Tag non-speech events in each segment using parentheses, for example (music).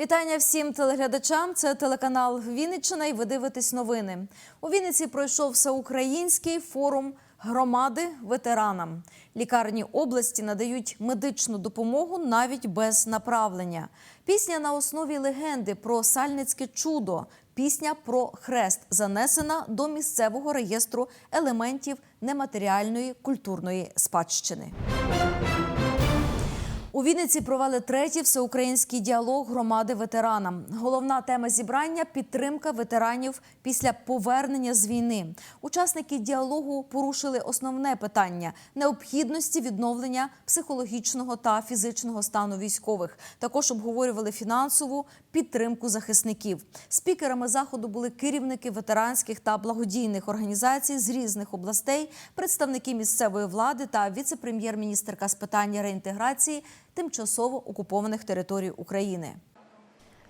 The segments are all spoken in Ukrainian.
Вітання всім телеглядачам. Це телеканал Вінниччина і ви дивитесь новини. У Вінниці пройшов всеукраїнський форум громади ветеранам. Лікарні області надають медичну допомогу навіть без направлення. Пісня на основі легенди про сальницьке чудо. Пісня про хрест занесена до місцевого реєстру елементів нематеріальної культурної спадщини. У Вінниці провели третій всеукраїнський діалог громади ветеранам. Головна тема зібрання підтримка ветеранів після повернення з війни. Учасники діалогу порушили основне питання необхідності відновлення психологічного та фізичного стану військових. Також обговорювали фінансову підтримку захисників. Спікерами заходу були керівники ветеранських та благодійних організацій з різних областей, представники місцевої влади та віце-прем'єр-міністерка з питання реінтеграції тимчасово окупованих територій України.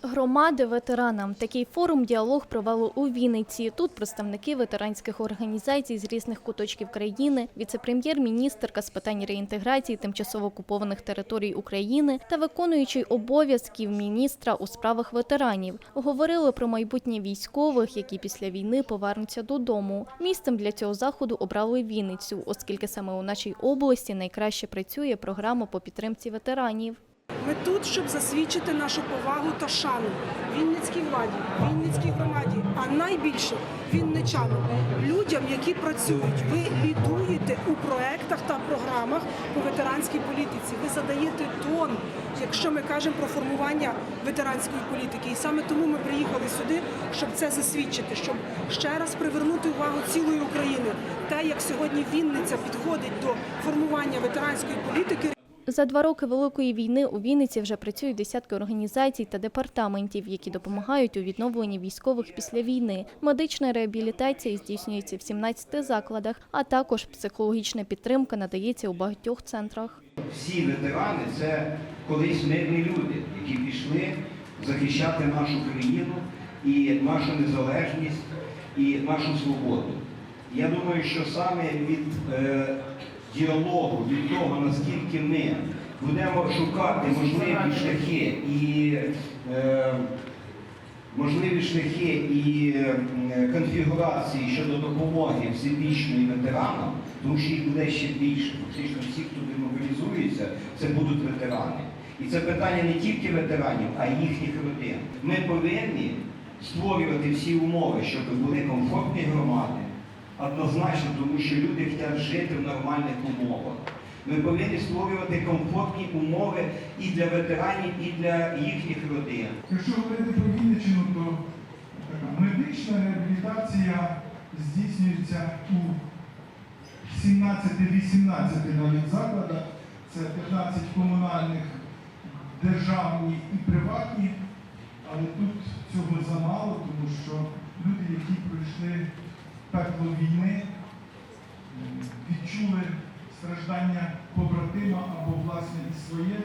Громади ветеранам такий форум діалог провели у Вінниці. Тут представники ветеранських організацій з різних куточків країни, віце-прем'єр-міністерка з питань реінтеграції тимчасово окупованих територій України та виконуючий обов'язків міністра у справах ветеранів говорили про майбутнє військових, які після війни повернуться додому. Місцем для цього заходу обрали Вінницю, оскільки саме у нашій області найкраще працює програма по підтримці ветеранів. Ми тут, щоб засвідчити нашу повагу та шану Вінницькій владі, Вінницькій громаді, а найбільше вінничанам, людям, які працюють. Ви лідуєте у проектах та програмах по ветеранській політиці. Ви задаєте тон, якщо ми кажемо про формування ветеранської політики. І саме тому ми приїхали сюди, щоб це засвідчити, щоб ще раз привернути увагу цілої України. Те, як сьогодні Вінниця підходить до формування ветеранської політики. За два роки Великої війни у Вінниці вже працюють десятки організацій та департаментів, які допомагають у відновленні військових після війни. Медична реабілітація здійснюється в 17 закладах, а також психологічна підтримка надається у багатьох центрах. Всі ветерани це колись мирні люди, які пішли захищати нашу країну і нашу незалежність і нашу свободу. Я думаю, що саме від е, діалогу, від того, наскільки ми будемо шукати можливі шляхи і е, можливі шляхи і конфігурації щодо допомоги всебічної ветеранам, тому що їх буде ще більше. Фактично всі, хто демобілізується, це будуть ветерани. І це питання не тільки ветеранів, а й їхніх родин. Ми повинні створювати всі умови, щоб були комфортні громади. Однозначно, тому що люди хочуть жити в нормальних умовах. Ми повинні створювати комфортні умови і для ветеранів, і для їхніх родин. Якщо говорити про Вінниччину, то така медична реабілітація здійснюється у 17-18 навіть закладах. Це 15 комунальних, державні і приватні. Але тут цього замало, тому що люди, які пройшли пекло війни, відчули страждання побратима або власне і своє.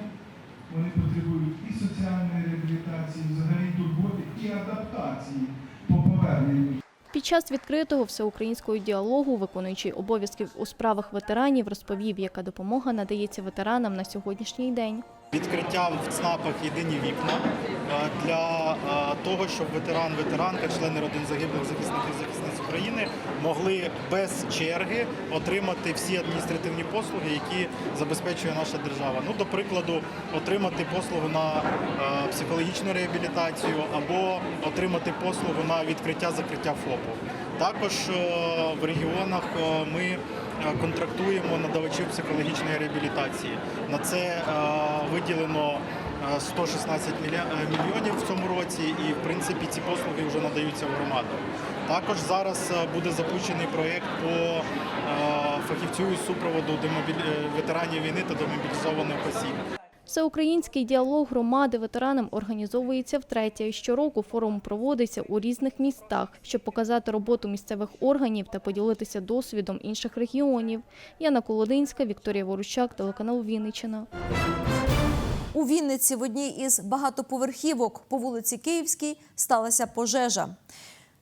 Вони потребують і соціальної реабілітації, взагалі турботи, і адаптації по поверненню. Під час відкритого всеукраїнського діалогу, виконуючий обов'язків у справах ветеранів, розповів, яка допомога надається ветеранам на сьогоднішній день. Відкриття в ЦНАПах єдині вікна е, для е, того, щоб ветеран, ветеранка, члени родин загиблих захисників захисниць України могли без черги отримати всі адміністративні послуги, які забезпечує наша держава. Ну, до прикладу, отримати послугу на е, психологічну реабілітацію або отримати послугу на відкриття закриття ФОПу. Також е, в регіонах е, ми е, контрактуємо надавачів психологічної реабілітації. На це виділено е, 116 е, мільйонів в цьому році, і в принципі ці послуги вже надаються в громаду. Також зараз буде запущений проєкт по фахівцю із супроводу ветеранів війни та демобілізованих осіб. Всеукраїнський діалог громади ветеранам організовується втретє. Щороку форум проводиться у різних містах, щоб показати роботу місцевих органів та поділитися досвідом інших регіонів. Яна Колодинська, Вікторія Ворущак, телеканал Вінниччина. У Вінниці в одній із багатоповерхівок по вулиці Київській сталася пожежа.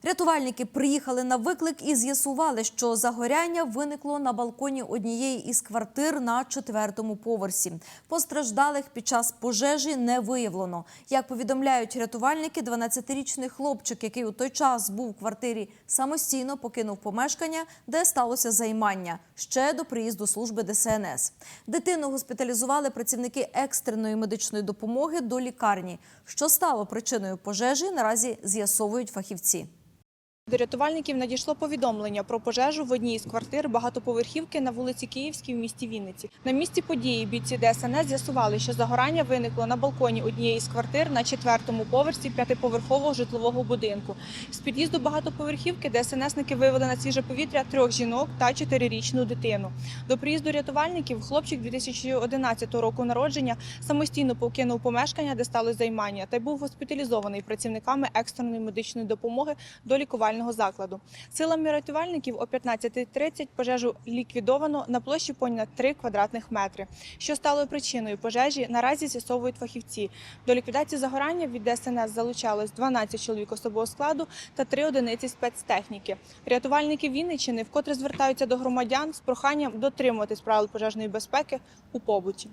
Рятувальники приїхали на виклик і з'ясували, що загоряння виникло на балконі однієї із квартир на четвертому поверсі. Постраждалих під час пожежі не виявлено. Як повідомляють рятувальники, 12-річний хлопчик, який у той час був у квартирі, самостійно покинув помешкання, де сталося займання ще до приїзду служби ДСНС. Дитину госпіталізували працівники екстреної медичної допомоги до лікарні. Що стало причиною пожежі, наразі з'ясовують фахівці. До рятувальників надійшло повідомлення про пожежу в одній із квартир багатоповерхівки на вулиці Київській в місті Вінниці. На місці події бійці ДСНС з'ясували, що загорання виникло на балконі однієї з квартир на четвертому поверсі п'ятиповерхового житлового будинку. З під'їзду багатоповерхівки ДСНСники вивели на свіже повітря трьох жінок та чотирирічну дитину. До приїзду рятувальників хлопчик 2011 року народження самостійно покинув помешкання, де сталося займання, та й був госпіталізований працівниками екстреної медичної допомоги до лікувального закладу. Силами рятувальників о 15.30 пожежу ліквідовано на площі понад 3 квадратних метри. Що стало причиною пожежі, наразі з'ясовують фахівці. До ліквідації загорання від ДСНС залучалось 12 чоловік особового складу та 3 одиниці спецтехніки. Рятувальники Вінниччини вкотре звертаються до громадян з проханням дотримуватись правил пожежної безпеки у побуті.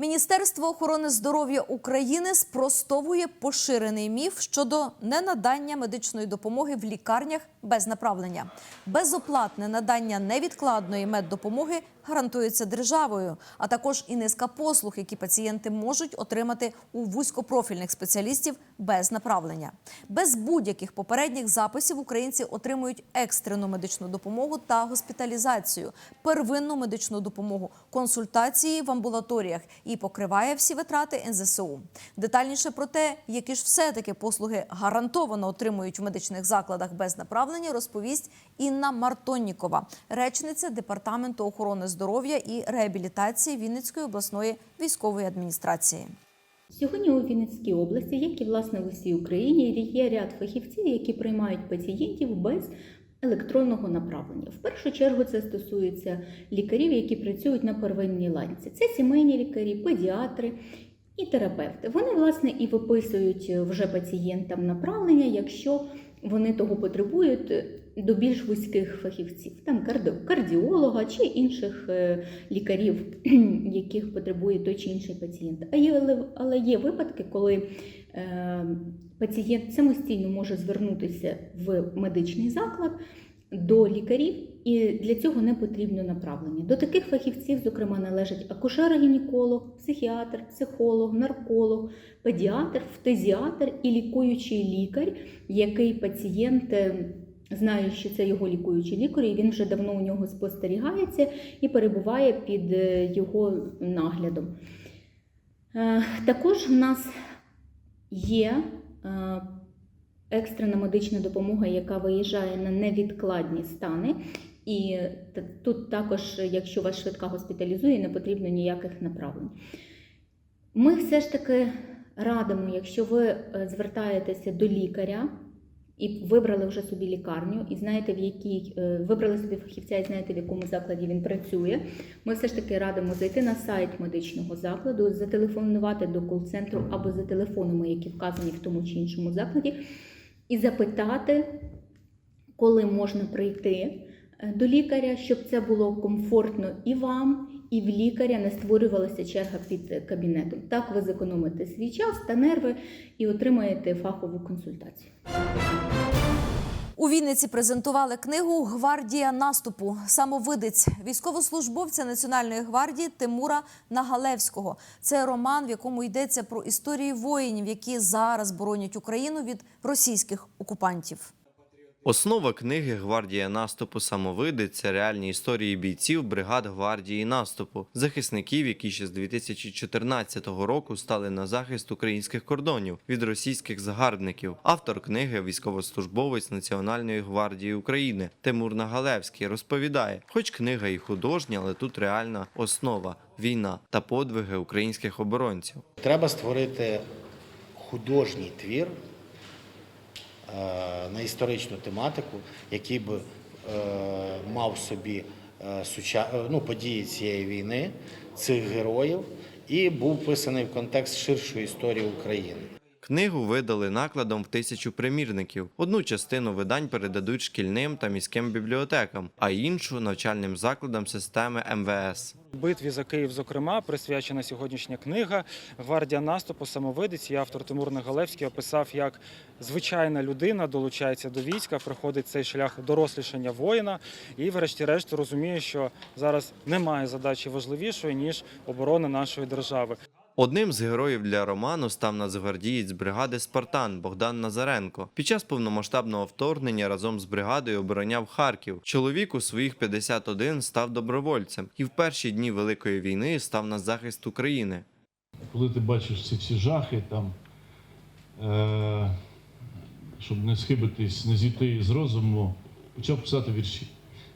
Міністерство охорони здоров'я України спростовує поширений міф щодо ненадання медичної допомоги в лікарнях без направлення. Безоплатне надання невідкладної меддопомоги гарантується державою, а також і низка послуг, які пацієнти можуть отримати у вузькопрофільних спеціалістів без направлення. Без будь-яких попередніх записів українці отримують екстрену медичну допомогу та госпіталізацію, первинну медичну допомогу, консультації в амбулаторіях і покриває всі витрати НЗСУ. Детальніше про те, які ж все-таки послуги гарантовано отримують в медичних закладах без направлення, розповість Інна Мартоннікова, речниця департаменту охорони здоров'я і реабілітації Вінницької обласної військової адміністрації. Сьогодні у Вінницькій області, як і власне в усій Україні, є ряд фахівців, які приймають пацієнтів без електронного направлення. В першу чергу це стосується лікарів, які працюють на первинній ланці. Це сімейні лікарі, педіатри і терапевти. Вони власне і виписують вже пацієнтам направлення, якщо вони того потребують до більш вузьких фахівців, там кардіолога чи інших е, лікарів, (clears throat) яких потребує той чи інший пацієнт. А є, але, але є випадки, коли е, пацієнт самостійно може звернутися в медичний заклад до лікарів, і для цього не потрібно направлення. До таких фахівців, зокрема, належать акушер-гінеколог, психіатр, психолог, нарколог, педіатр, фтезіатр і лікуючий лікар, який пацієнт. е, Знає, що це його лікуючий лікар, і він вже давно у нього спостерігається і перебуває під е, його наглядом. Е, Також в нас є екстрена медична допомога, яка виїжджає на невідкладні стани. І тут також, якщо вас швидка госпіталізує, не потрібно ніяких направлень. Ми все ж таки радимо, якщо ви е, звертаєтеся до лікаря і вибрали вже собі лікарню, і знаєте, в якій е, вибрали собі фахівця і знаєте, в якому закладі він працює. Ми все ж таки радимо зайти на сайт медичного закладу, зателефонувати до кол-центру або за телефонами, які вказані в тому чи іншому закладі, і запитати, коли можна прийти до лікаря, щоб це було комфортно і вам, і в лікаря не створювалася черга під е, кабінетом. Так ви зекономите свій час та нерви і отримаєте фахову консультацію. У Вінниці презентували книгу Гвардія наступу. Самовидець військовослужбовця Національної гвардії Тимура Нагалевського. Це роман, в якому йдеться про історії воїнів, які зараз боронять Україну від російських окупантів. Основа книги Гвардія наступу самовиди це реальні історії бійців бригад гвардії наступу, захисників, які ще з 2014 року стали на захист українських кордонів від російських загарбників. Автор книги, військовослужбовець Національної гвардії України Тимур Нагалевський, розповідає, хоч книга і художня, але тут реальна основа війна та подвиги українських оборонців. Треба створити художній твір на історичну тематику, який би е, мав собі е, е, ну, події цієї війни, цих героїв, і був писаний в контекст ширшої історії України. Книгу видали накладом в тисячу примірників. Одну частину видань передадуть шкільним та міським бібліотекам, а іншу навчальним закладам системи МВС. Битві за Київ, зокрема, присвячена сьогоднішня книга Гвардія наступу, самовидець. І автор Тимур Негалевський описав, як звичайна людина долучається до війська, проходить цей шлях дорослішання воїна, і, врешті-решт, розуміє, що зараз немає задачі важливішої ніж оборона нашої держави. Одним з героїв для роману став нацгвардієць бригади Спартан Богдан Назаренко. Під час повномасштабного вторгнення разом з бригадою обороняв Харків. Чоловік у своїх 51 став добровольцем і в перші дні Великої війни став на захист України. Коли ти бачиш ці всі жахи, там, е, щоб не схибитись, не зійти з розуму, почав писати вірші.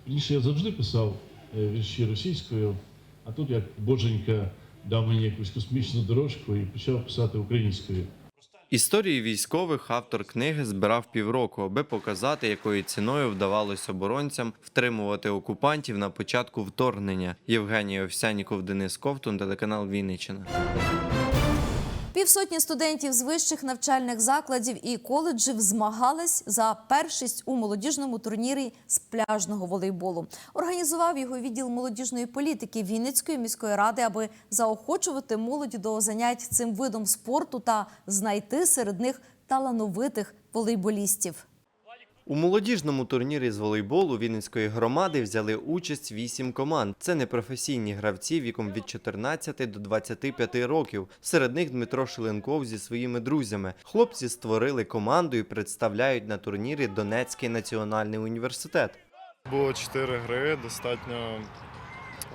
Раніше я завжди писав е, вірші російською, а тут як боженька дав мені якусь космічну дорожку і почав писати українською. Історії військових автор книги збирав півроку, аби показати, якою ціною вдавалось оборонцям втримувати окупантів на початку вторгнення. Євгеній Овсяніков, Денис Ковтун, телеканал Вінниччина. Півсотні студентів з вищих навчальних закладів і коледжів змагались за першість у молодіжному турнірі з пляжного волейболу. Організував його відділ молодіжної політики Вінницької міської ради, аби заохочувати молодь до занять цим видом спорту та знайти серед них талановитих волейболістів. У молодіжному турнірі з волейболу Вінницької громади взяли участь вісім команд. Це непрофесійні гравці віком від 14 до 25 років. Серед них Дмитро Шеленков зі своїми друзями. Хлопці створили команду і представляють на турнірі Донецький національний університет. Було чотири гри, достатньо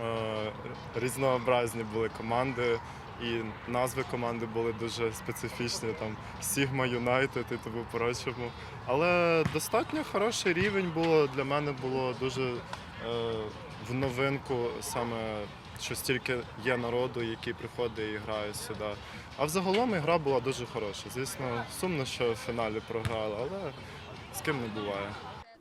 е, різнообразні були команди, і назви команди були дуже специфічні, там Sigma United і тому прочому. Але достатньо хороший рівень було. Для мене було дуже е, в новинку саме. Що стільки є народу, який приходить і грає сюди. А взагалом ігра була дуже хороша. Звісно, сумно, що в фіналі програли, але з ким не буває.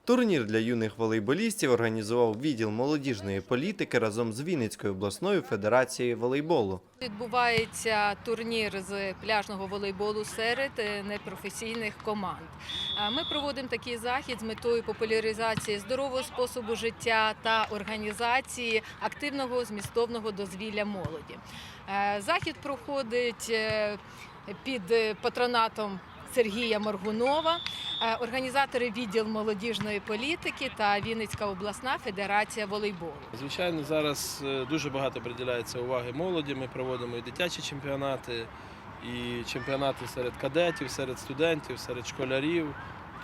Турнір для юних волейболістів організував відділ молодіжної політики разом з Вінницькою обласною федерацією волейболу. Відбувається турнір з пляжного волейболу серед е, непрофесійних команд. Ми проводимо такий захід з метою популяризації здорового способу життя та організації активного змістовного дозвілля молоді. Е, Захід проходить е, під патронатом Сергія Моргунова, е, організатори відділ молодіжної політики та Вінницька обласна федерація волейболу. Звичайно, зараз е, дуже багато приділяється уваги молоді. Ми проводимо і дитячі чемпіонати, і чемпіонати серед кадетів, серед студентів, серед школярів.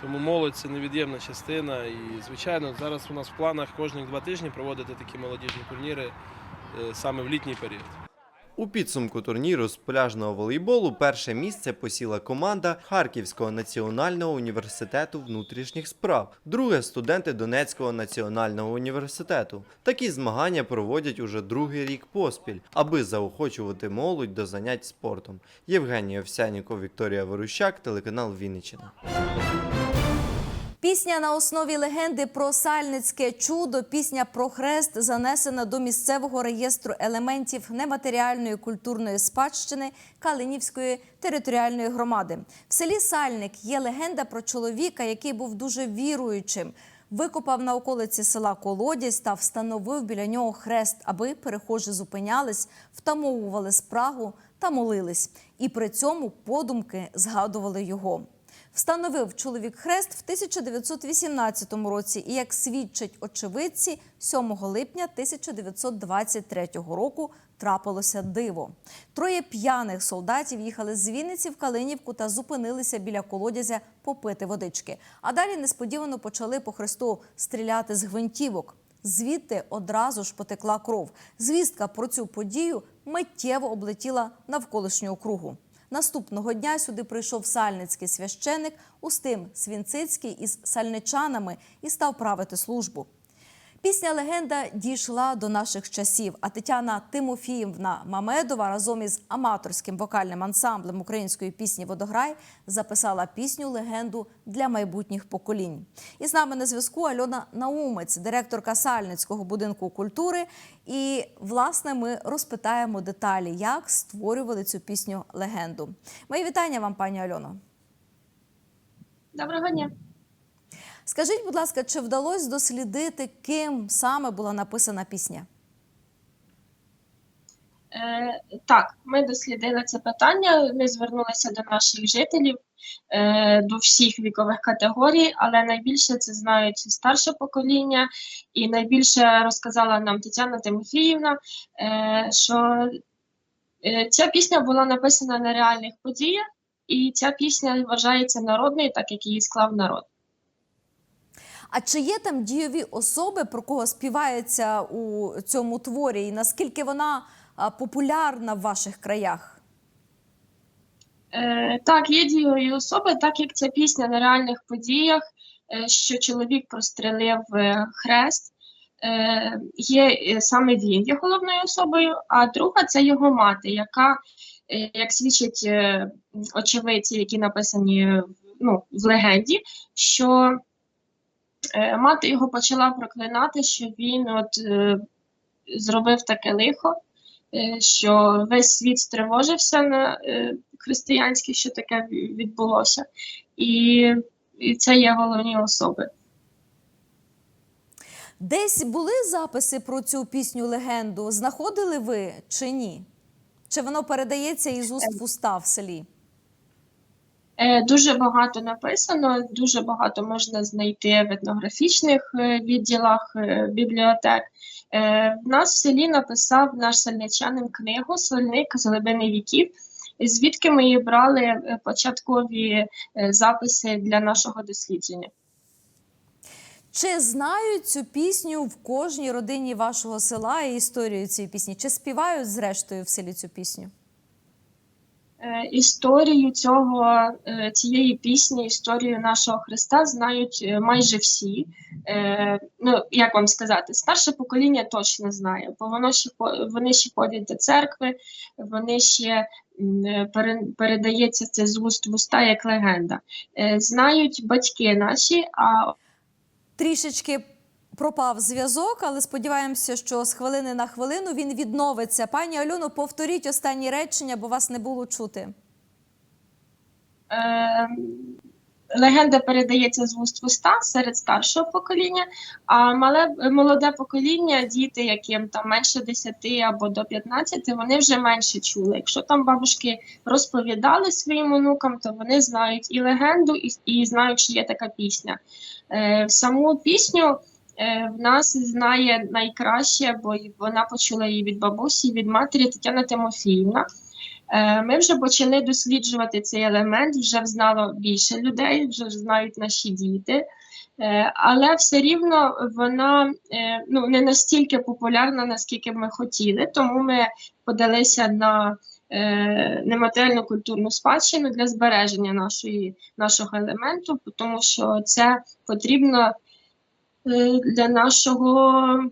Тому молодь це невід'ємна частина. І, звичайно, зараз у нас в планах кожні два тижні проводити такі молодіжні турніри е, саме в літній період. У підсумку турніру з пляжного волейболу перше місце посіла команда Харківського національного університету внутрішніх справ, друге студенти Донецького національного університету. Такі змагання проводять уже другий рік поспіль, аби заохочувати молодь до занять спортом. Євгеній Овсяніков, Вікторія Ворущак, телеканал Вінниччина. Пісня на основі легенди про сальницьке чудо, пісня про хрест занесена до місцевого реєстру елементів нематеріальної культурної спадщини Калинівської територіальної громади. В селі Сальник є легенда про чоловіка, який був дуже віруючим. Викопав на околиці села колодязь та встановив біля нього хрест, аби перехожі зупинялись, втамовували спрагу та молились. І при цьому подумки згадували його. Встановив чоловік хрест в 1918 році і, як свідчать очевидці, 7 липня 1923 року трапилося диво. Троє п'яних солдатів їхали з Вінниці в Калинівку та зупинилися біля колодязя попити водички. А далі несподівано почали по хресту стріляти з гвинтівок. Звідти одразу ж потекла кров. Звістка про цю подію миттєво облетіла навколишню округу. Наступного дня сюди прийшов сальницький священик Устим Свінцицький із сальничанами і став правити службу. Пісня легенда дійшла до наших часів. А Тетяна Тимофіївна Мамедова разом із аматорським вокальним ансамблем української пісні Водограй записала пісню легенду для майбутніх поколінь. І з нами на зв'язку Альона Наумець, директорка Сальницького будинку культури. І власне ми розпитаємо деталі, як створювали цю пісню легенду. Мої вітання вам, пані Альоно. Доброго дня. Скажіть, будь ласка, чи вдалося дослідити, ким саме була написана пісня? Е, так, ми дослідили це питання. Ми звернулися до наших жителів, е, до всіх вікових категорій, але найбільше це знають старше покоління, і найбільше розказала нам Тетяна Тимофіївна, е, що е, ця пісня була написана на реальних подіях, і ця пісня вважається народною, так як її склав народ. А чи є там дієві особи, про кого співається у цьому творі, і наскільки вона популярна в ваших краях? Е, так, є дієві особи, так як ця пісня на реальних подіях, е, що чоловік прострелив е, хрест. Є саме він є головною особою, а друга це його мати, яка, як свідчать очевидці, які написані ну, в легенді, що мати його почала проклинати, що він от е, зробив таке лихо, е, що весь світ стривожився на е, християнський, що таке відбулося, і, і це є головні особи. Десь були записи про цю пісню легенду? Знаходили ви чи ні? Чи воно передається із уст в уста в селі? Е, Дуже багато написано, дуже багато можна знайти в етнографічних е, відділах е, бібліотек. В нас в селі написав наш сельничанин книгу Сольник з глибини віків, звідки ми і брали початкові записи для нашого дослідження. Чи знають цю пісню в кожній родині вашого села і історію цієї пісні? Чи співають зрештою в селі цю пісню? Е, Історію цього е, цієї пісні, історію нашого Христа знають е, майже всі. Ну, як вам сказати, старше покоління точно знає, бо воно ще вони ще ходять до церкви, вони ще передається це з уст в уста як легенда. Знають батьки наші, а Трішечки пропав зв'язок, але сподіваємося, що з хвилини на хвилину він відновиться. Пані Альоно, повторіть останні речення, бо вас не було чути. е, легенда передається з вуст в уста серед старшого покоління, а мале молоде покоління, діти, яким там менше 10 або до 15, вони вже менше чули. Якщо там бабушки розповідали своїм онукам, то вони знають і легенду, і, і знають, що є така пісня. Е, саму пісню. Е, В нас знає найкраще, бо вона почула її від бабусі, від матері Тетяна Тимофіївна. Е, Ми вже почали досліджувати цей елемент, вже знало більше людей, вже знають наші діти. Е, Але все рівно вона ну, не настільки популярна, наскільки ми хотіли, тому ми подалися на нематеріальну культурну спадщину для збереження нашої, нашого елементу, тому що це потрібно для нашого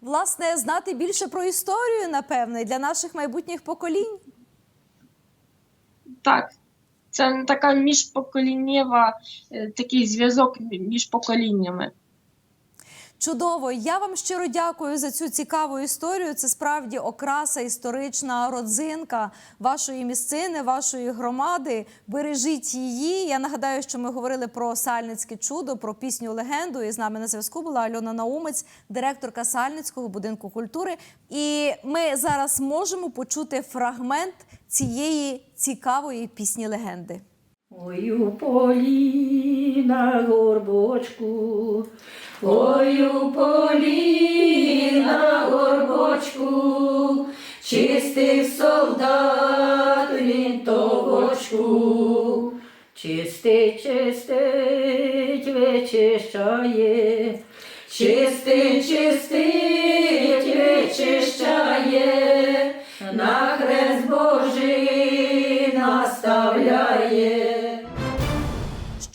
Власне, знати більше про історію, напевне, для наших майбутніх поколінь. Так, це така міжпоколіннєва, е, такий зв'язок між поколіннями. Чудово! Я вам щиро дякую за цю цікаву історію. Це справді окраса, історична родзинка вашої місцини, вашої громади. Бережіть її. Я нагадаю, що ми говорили про сальницьке чудо, про пісню легенду. І з нами на зв'язку була Альона Наумець, директорка Сальницького будинку культури. І ми зараз можемо почути фрагмент цієї цікавої пісні легенди. Ой у полі на горбочку, ой у полі на горбочку, чистий солдат він тогочку, чистий, чистить, вичищає, чистий, чистить, вичищає, на хрест Божий наставляє.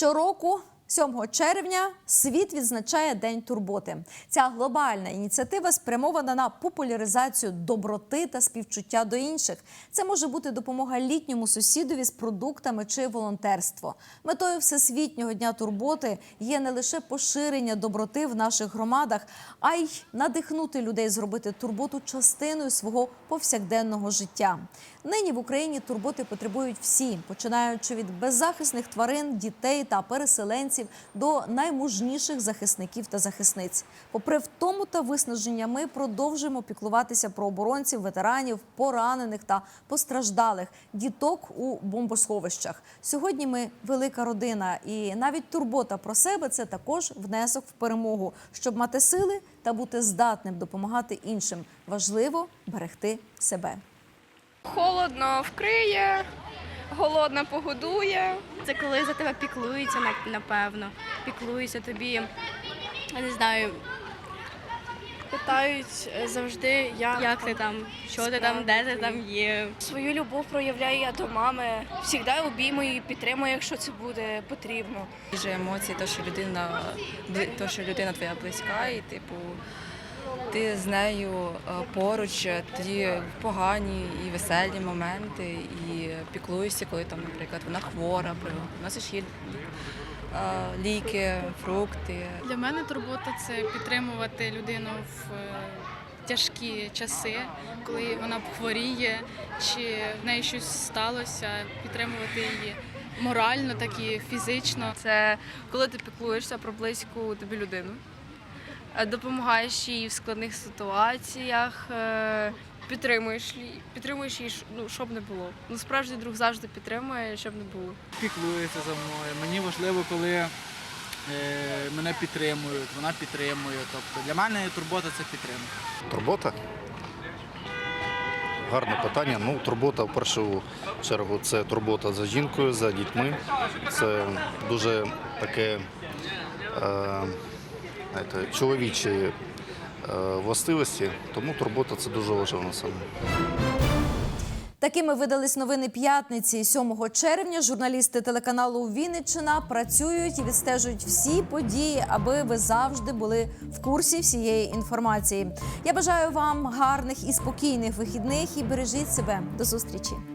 Щороку 7 червня світ відзначає День турботи. Ця глобальна ініціатива спрямована на популяризацію доброти та співчуття до інших. Це може бути допомога літньому сусідові з продуктами чи волонтерство. Метою всесвітнього дня турботи є не лише поширення доброти в наших громадах, а й надихнути людей зробити турботу частиною свого повсякденного життя. Нині в Україні турботи потребують всі, починаючи від беззахисних тварин, дітей та переселенців до наймужніших захисників та захисниць. Попри втому та виснаження, ми продовжуємо піклуватися про оборонців, ветеранів, поранених та постраждалих, діток у бомбосховищах. Сьогодні ми велика родина, і навіть турбота про себе це також внесок в перемогу, щоб мати сили та бути здатним допомагати іншим. Важливо берегти себе. Холодно вкриє, голодна погодує. Це коли за тебе піклуються, напевно. Піклуються тобі, я не знаю, Питають е, завжди, як, як ти там, що ти там, де ти там є. Свою любов проявляю я до мами. Завжди обіймую і підтримую, якщо це буде потрібно. Дуже емоції, то що людина то, що людина твоя близька, і типу ти з нею е, поруч е, тоді погані і веселі моменти, і піклуєшся, коли там, наприклад, вона хвора, приносиш їй е, ліки, фрукти. Для мене турбота це підтримувати людину в тяжкі часи, коли вона хворіє, чи в неї щось сталося, підтримувати її морально, так і фізично. Це коли ти піклуєшся про близьку тобі людину, допомагаєш їй в складних ситуаціях, е, підтримуєш, її- підтримуєш її, ну, щоб не було. Ну, справжній друг завжди підтримує, щоб не було. піклується за мною. Мені важливо, коли е, мене підтримують, вона підтримує. Тобто для мене турбота це підтримка. Турбота? Гарне питання. Ну, турбота в першу чергу це турбота за жінкою, за дітьми. Це дуже таке е, знаєте, чоловічі е, властивості, тому турбота це дуже важливо саме. Такими видались новини п'ятниці 7 червня. Журналісти телеканалу Вінниччина працюють і відстежують всі події, аби ви завжди були в курсі всієї інформації. Я бажаю вам гарних і спокійних вихідних і бережіть себе. До зустрічі.